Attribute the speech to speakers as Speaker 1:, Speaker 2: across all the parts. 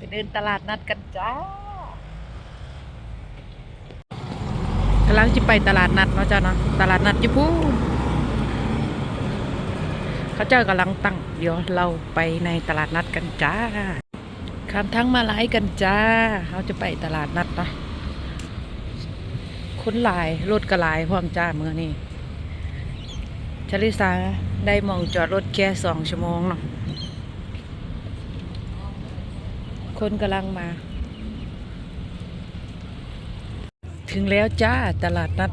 Speaker 1: ไปเดินตลาดนัดกันจ้ากำลังจะไปตลาดนัดเนาะจ้าเนาะตลาดนัดญี่ปุ่นเขาเจ้ากำลังตั้งเดี๋ยวเราไปในตลาดนัดกันจ้าข้ามทั้งมาไลายกันจ้าเราจะไปตลาดนัดเนาะคนหลายรถกระลายพร้อมจ้าเมื่อนี้ชลิสาได้มองจอดรถแค่สองชั่วโมงเนาะ คนกำลังมา ถึงแล้วจ้าตลาดนัด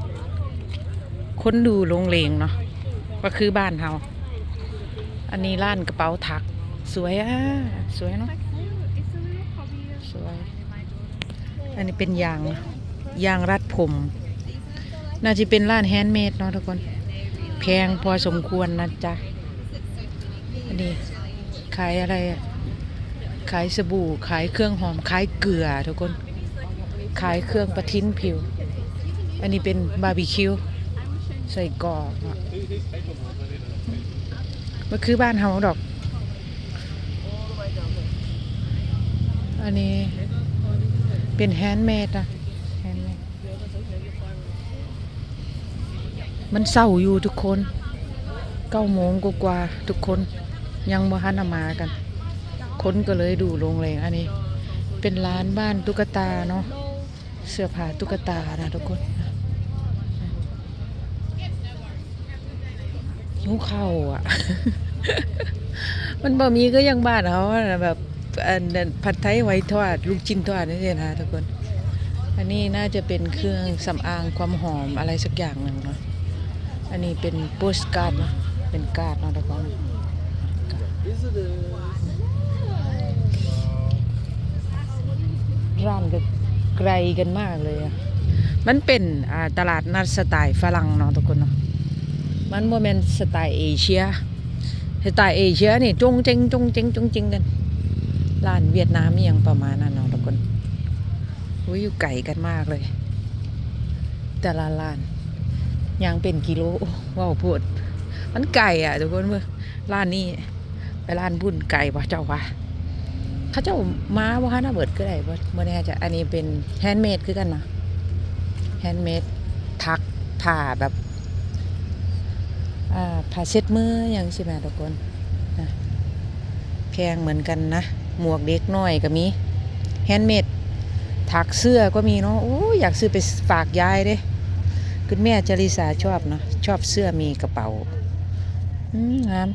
Speaker 1: คนดูโรงเลงเนาะก็คือบ้านเฮาอันนี้ร้านกระเป๋าถัก สวยอะสวยเนาะสวย อันนี้เป็นยาง ยางรัดผม น่าจะเป็นร้านแฮนด์เมดเนาะทุกคน แพงพอสมควรนะจ๊ะ อันนี้ขายอะไรอะ ขายสบู่ขายเครื่องหอมขายเกลือทุกคน ขายเครื่องประทินผิว อันนี้เป็นบาร์บีคิวใส่กรอกมันคือบ้านเฮาดอก อันนี้เป็นแฮนด์เมดนะแฮนด์เมดมันเศร้าอยู่ทุกคน เก้าโมงกว่าทุกคนยังบ่ทันมากัน คนก็เลยดูโรงแรงอันนี้ เป็นร้านบ้านตุ๊กตาเนาะเสื้อผ้าตุ๊กตานะทุกคนหิวข้าวอะ มันบ่มีก็ยังบ้านเขาแบบอันนั้นผัดไทยไว้ทอด ลูกชิ้นทอดนี่สินะทุกคน อันนี้น่าจะเป็นเครื่องสำอางความหอมอะไรสักอย่างหนึ่งเนาะอันนี้เป็นโปสการ์ดเนาะเป็นการ์ดเนาะทุกคน ร้านก็ไกลกันมากเลยอะมันเป็นอ่าตลาดนัดสไตล์ฝรั่งเนาะทุกคนเนาะมันโมเมนสไตล์เอเชียสไตล์เอเชียนี่จงเจงจงเจงจงเจงกันร้านเวียดนามอหย่างประมาณนั้นเนาะทุกคนอุ้ยอยู่ไกลกันมากเลย แต่ละร้านยังเป็นกิโลว้าวพูดมันไก่อะทุกคนเมื่อร้านนี้ไปร้านบุญไก่ปะเจ้าวะ เขาเจ้ามาว่าฮานาเบิดก็ได้บ่บ่อแน่จะอันนี้เป็นแฮนด์เมดคือกันนะแฮนด์เมดทักผ่าแบบผ่าเช็ดมืออย่างใช่ไหมทุกคนแพงเหมือนกันนะ หมวกเด็กน้อยก็มีแฮนด์เมดถักเสื้อก็มีเนาะโอ้อยากซื้อไปฝากยายเด้คุณแม่จริสาชอบเนาะชอบเสื้อมีกระเป๋าอืมงาม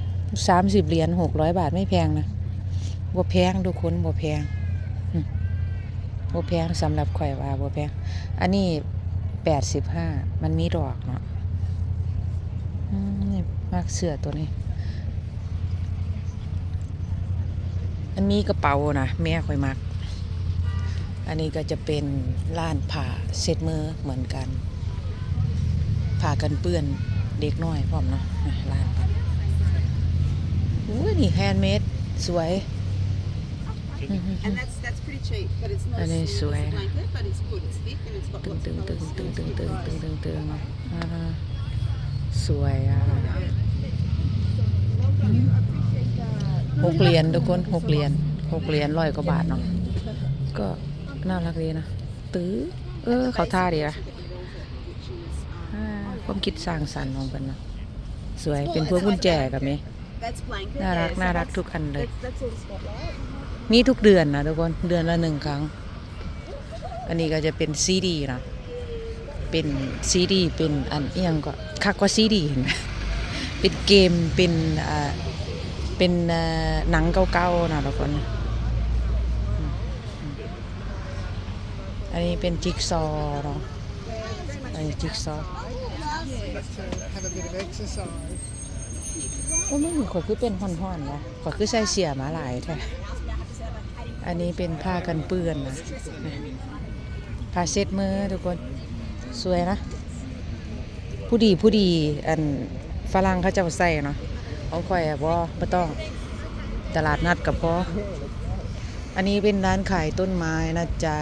Speaker 1: สามสิบเหรียญหกร้อยบาทไม่แพงนะ บ่แพงทุกคนบ่แพงบ่แพงสำหรับข่อยว่าบ่แพงอันนี้แปดสิบห้ามันมีดอกเนาะมนี่มากเสื้อตัวนี้มันมีกระเป๋านะแม่ข่อยมัก อันนี้ก็จะเป็นร้านผ่าเซ็ตมือเหมือนกันผ่ากันเปื้อนเด็กน้อยพร้อมเนาะนะร้านอุ้ยนี่แฮนด์เมดสวย
Speaker 2: And that's that's pretty cheap, but it's not
Speaker 1: And
Speaker 2: as
Speaker 1: it's
Speaker 2: smooth as a
Speaker 1: sweater.
Speaker 2: blanket, but it's good. It's thick and it's got
Speaker 1: ตึง
Speaker 2: lots
Speaker 1: ตึง
Speaker 2: of
Speaker 1: ตึง
Speaker 2: colours.
Speaker 1: ตึง
Speaker 2: and
Speaker 1: ตึง
Speaker 2: it's
Speaker 1: ตึง
Speaker 2: good
Speaker 1: ตึง
Speaker 2: price.
Speaker 1: ตึงตึงอ่าสวยอะหกเหรียญทุกคนหกเหรียญหกเหรียญร้อยกว่าบาทเนาะก็น่ารักดีนะตื้อเออ เขาท่าดีนะ อ่าความคิดสร้างสรรค์ของกันเนาะสวยเป็นพวงกุญแจกับมี
Speaker 2: That's blanket.
Speaker 1: น่ารัก
Speaker 2: yeah, so
Speaker 1: น่ารัก
Speaker 2: that's-
Speaker 1: ทุกอันเลย
Speaker 2: That's, that's all the spotlight.
Speaker 1: มีทุกเดือนนะทุกคนเดือนละหนึ่งครั้ง อันนี้ก็จะเป็นซีดีนะเป็นซีดีเป็นอันเอียงก็คักกว่าซีดีเห็นไหมเป็นเกมเป็นอ่าเป็นอ่หนังเก่าๆนะทุกคนอันนี้เป็นจิ๊กซอว์เนาะอันนี้จิ๊กซอว์โอ้ไม่มีข่อคือเป็นห่อนๆนะขอคือใส่เสียมาหลายแท้ อันนี้เป็นผ้ากันเปื้อนนะผ้าเช็ดมือทุกคนสวยนะ ผู้ดีผู้ดีอันฝรั่งเขาจะใส่เนาะของข่อยอะบ่บ่ต้องตลาดนัดกับพ่ออันนี้เป็นร้านขายต้นไม้นะจ๊ะ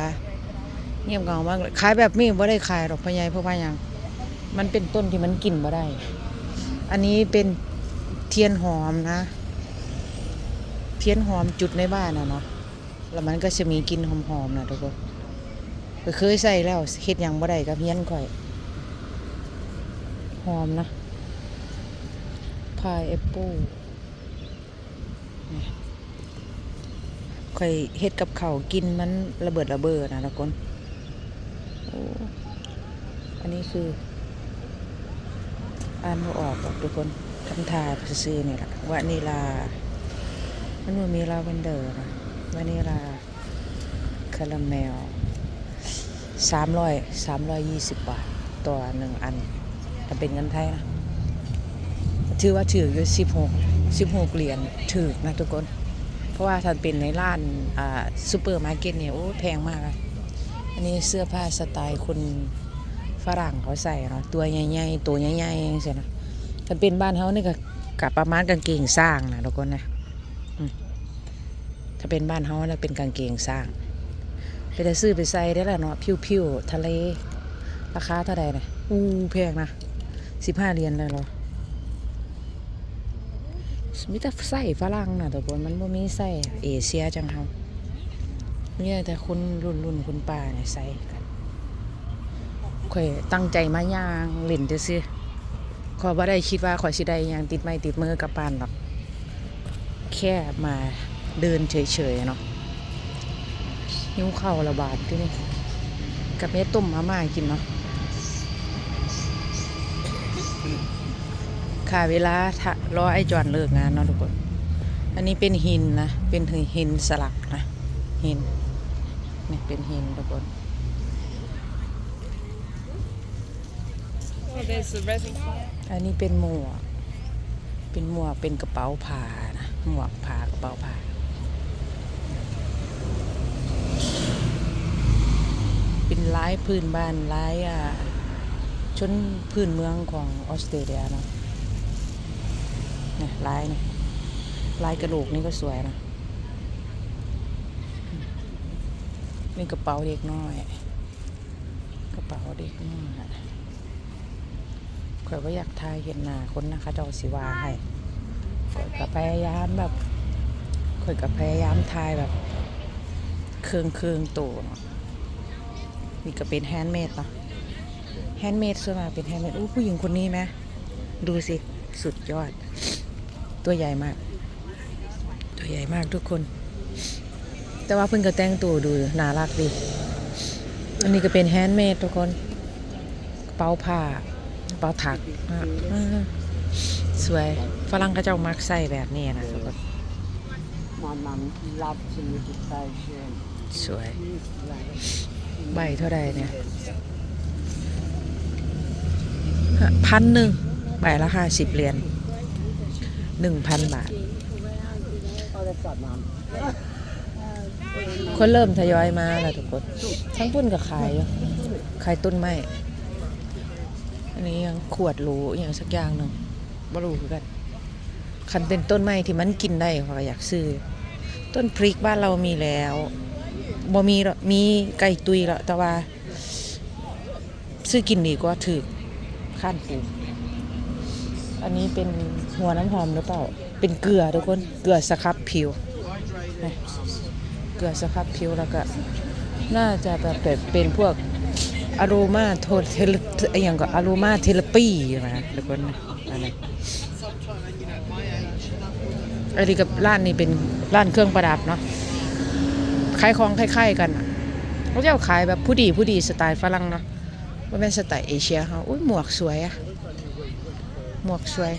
Speaker 1: เงียบเงามากเลยขายแบบนี้บ่ได้ขายหรอกพ่อใหญ่พราะว่าหยังมันเป็นต้นที่มันกินบ่ได้ อันนี้เป็นเทียนหอมนะ เทียนหอมจุดในบ้านอะเนาะ แล้วมันก็จะมีกลิ่นหอมๆนะทุกคนเคยใส่แล้วเฮ็ดยังบ่ได้กับเฮียนข่อย หอมนะพายแอปเปิ้ลข่อยเฮ็ดกับเขากินมันระเบิดระเบ้อนะทุกคนอันนี้คืออ่านบ่ออกหรอกทุกคนทำทาซื่อนี่แหละวานิลา มันมีลาเวนเดอร์นะ วานิลาคาราเมลสามร้อยสามร้อยยี่สิบบาทต่อหนึ่งอันถ้าเป็นเงินไทยนะถือว่าถืออยู่สิบหกสิบหกเหรียญถือนะทุกคน เพราะว่าถ้าเป็นในร้านอ่าซูเปอร์มาร์เก็ตเนี่ยโอ้แพงมากอะอันนี้เสื้อผ้าสไตล์คนฝรั่งเขาใส่เนาะตัวใหญ่ๆตัวใหญ่ๆอย่างเงี้ยนะถ้าเป็นบ้านเขานี่ก็กับประมาณกางเกงสร้างนะทุกคนนะ ถ้าเป็นบ้านเขาเนี่ยเป็นกางเกงสร้าง ไปแต่ซื้อไปใส่ได้แล้วเนาะพิวๆทะเล ราคาเท่าไหร่เนี่ยอู้แพงนะสิบห้าเหรียญเลยเหรอมีแต่ไส้ฝรั่งนะทุกคนมันบ่มีไส้เอเชียจังเฮาเนี่ยแต่คนรุ่นรุ่นคุณป้าเนี่ยใส่กันข่อยตั้งใจมาย่างเล่นซื่อขอยบ่ได้คิดว่าข่อยสิได้ยังติดไม้ติดมือกับบ้านหรอก แค่มา เดินเฉยๆเนาะหิวข้าวระบาดที่นี่กับแม่ต้มมาม่ากินเนาะค่ะเวลาทะรอไอ้จอนเลิกงานเนาะทุกคน อันนี้เป็นหินนะ เป็นหินสลักนะ หินนี่เป็นหินทุกคน
Speaker 2: Oh, there's the resin plant.
Speaker 1: อันนี้เป็นหมวก เป็นหมวก เป็นกระเป๋าผ้านะ หมวกผ้ากระเป๋าผ้า เป็นลายพื้นบ้านลายอ่าชนพื้นเมืองของออสเตรเลียเนาะเนี่ยลายเนี่ยลายกระโหลกนี่ก็สวยนะนี่กระเป๋าเด็กน้อย กระเป๋าเด็กน้อยข่อยว่าอยากทายเห็นหน้าคนนะคะจ้าสิวาให้ข่อยก็พยายามแบบข่อยก็พยายามทายแบบ เครื่องเครื่องๆโตเนาะ นี่ก็เป็นแฮนด์เมดเนาะแฮนด์เมดส่วนมากเป็นแฮนด์เมดอู้ผู้หญิงคนนี้ไหมดูสิ สุดยอด ตัวใหญ่มาก ตัวใหญ่มากทุกคน แต่ว่าเพิ่งก็แต่งตัวดูน่ารักดี อันนี้ก็เป็นแฮนด์เมดทุกคนกระเป๋าผ้ากระเป๋าถักอะอ่าสวยฝรั่งก็เจ้ามักใส่แบบนี้นะทุกคน
Speaker 3: My mum loves the meditation.
Speaker 1: สวย ใบเท่าไรเนี่ยพันหนึ่งใบละห้าสิบเหรียญหนึ่งพันบาท คนเริ่มทยอยมาแล้วทุกคนทั้งปุ้นกับขายอยู่ขายต้นไม้อันนี้ยังขวดหรูอย่างสักอย่างหนึ่งบรูคือกันคันเป็นต้นไม้ที่มันกินได้เขาอยากซื้อ ต้นพริกบ้านเรามีแล้ว บ่มีหรอกมีไก่ตุยแล้วแต่ว่าซื้อกินดีกว่าถือข้านปูอันนี้เป็นหัวน้ำหอมหรือเปล่า เป็นเกลือทุกคน เกลือสครับผิว เกลือสครับผิวแล้วก็ น่าจะแบบเป็นพวกอารมาโทเทลออย่างก็อารมาเทเลปีนะทุกคนนะอันนี้อันนี้กับร้านนี้เป็นร้านเครื่องประดับเนาะ ขายของคล้ายๆกันเขาจะขายแบบผู้ดีผู้ดีสไตล์ฝรั่งเนาะว่าเป็นสไตล์เอเชียเขาอุ้ยหมวกสวยอะหมวกสวย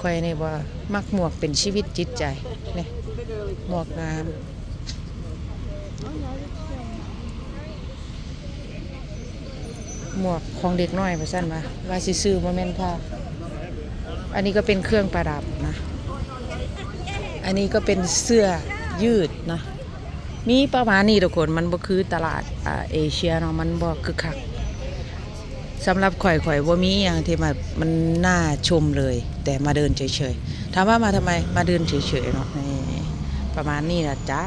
Speaker 1: คอยนี่ว่ามักหมวกเป็นชีวิตจิตใจเนี่ยหมวกงามหมวกของเด็กน้อยไปสั้นมาว่าซื้อโมเมนต์ค่ะอันนี้ก็เป็นเครื่องประดับนะ อันนี้ก็เป็นเสื้อยืดนะ มีประมาณนี้ทุกคนมันบ่คือตลาดอ่าเอเชียเนาะมันบ่คือคักสำหรับข่อยข่อยบ่มีอย่างที่แบบมันน่าชมเลย แต่มาเดินเฉยๆถามว่ามาทำไมมาเดินเฉยๆเนาะนี่ประมาณนี้นะจ้า